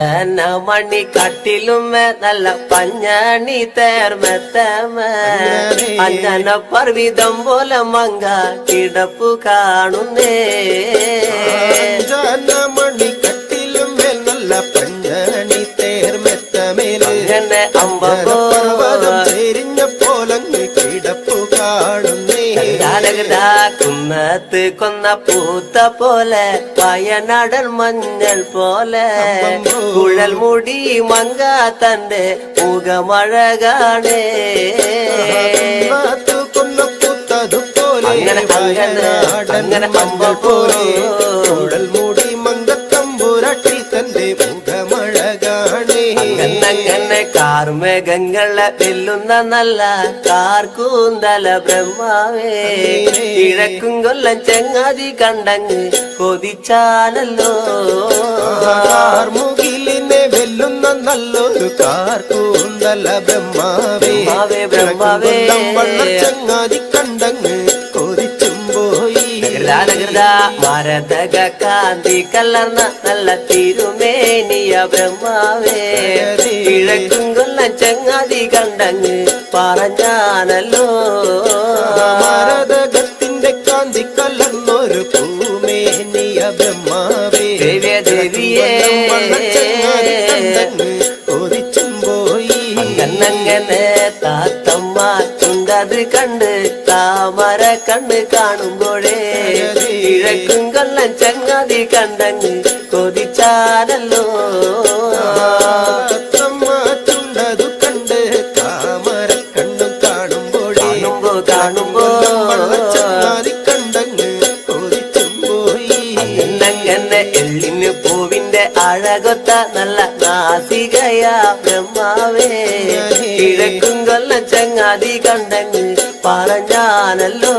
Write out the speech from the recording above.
மணி கட்டிலும் நல்ல பஞ்சாணி தேர் மெத்தம. அஞ்சன பர்விதம் போல மங்க கிடப்பு காணுமே மணி கட்டிலும் நல்ல பஞ்சாணி தேர் மெத்தமேல அம்பதம் தெரிஞ்ச போலங்கு கிடப்பு காணுமே കുന്നത്ത് കൊന്ന പൂത്ത പോലെ വയനാടൻ മഞ്ഞൾ പോലെ. കുഴൽ മുടി മങ്ക തന്റെ മുഖമഴകാണേ. കൊന്ന പൂത്തതുപോലെ അങ്ങനെ, അങ്ങനെ, അങ്ങനെ മഞ്ഞൾ പോലെ. കുഴൽ മുടി മങ്കത്തമ്പുരട്ടി തന്റെ മുഖമഴ കാണേ കണ്ണങ്ങനെ കാർമേഘങ്ങളെ വെല്ലുന്ന നല്ല കാർക്കൂന്തല ബ്രഹ്മാവേ. കിഴക്കും കൊല്ലം ചെങ്ങാതി കണ്ടങ്ങ് കൊതിച്ചാലല്ലോ. മുകിലിനെ വെല്ലുന്ന നല്ലൊരു കാർക്കൂന്തല ബ്രഹ്മാവേ. ബ്രഹ്മാവേ, ചെങ്ങാതി കണ്ടങ്ങ് കൊതിച്ചും പോയി. മരതക കാന്തി കലർന്ന നല്ല തിരുമേനിയ ബ്രഹ്മാവേ. കിഴക്കും കൊല്ലം ചെങ്ങാതി കണ്ടങ്ങ് പറഞ്ഞാനല്ലോ കാന്തി കലർന്നൊരു പൂമേനിയ ബ്രഹ്മാവേ. ദേവിയെ, ദേവിയേ. ചങ്ങാതി പോയി കണ്ണങ്ങനെ താത്തമ്മ ചുണ്ടത് കണ്ട് താമര കണ്ണ് കാണുമ്പോഴേ. കിഴക്കും കൊല്ലം ചങ്ങാതി കണ്ടങ്ങ് കൊതിച്ചാലല്ലോ. അത്തമ്മ ചുണ്ടതു കണ്ട് താമര കണ്ണും കാണുമ്പോഴേ. കാണുമ്പോ കാണുമ്പോ. അഴകൊത്ത നല്ല നാസികയാ ബ്രഹ്മാവേ. കിഴക്കും കൊല്ലം ചങ്ങാതി കണ്ടങ്ങ് പറഞ്ഞാനല്ലോ.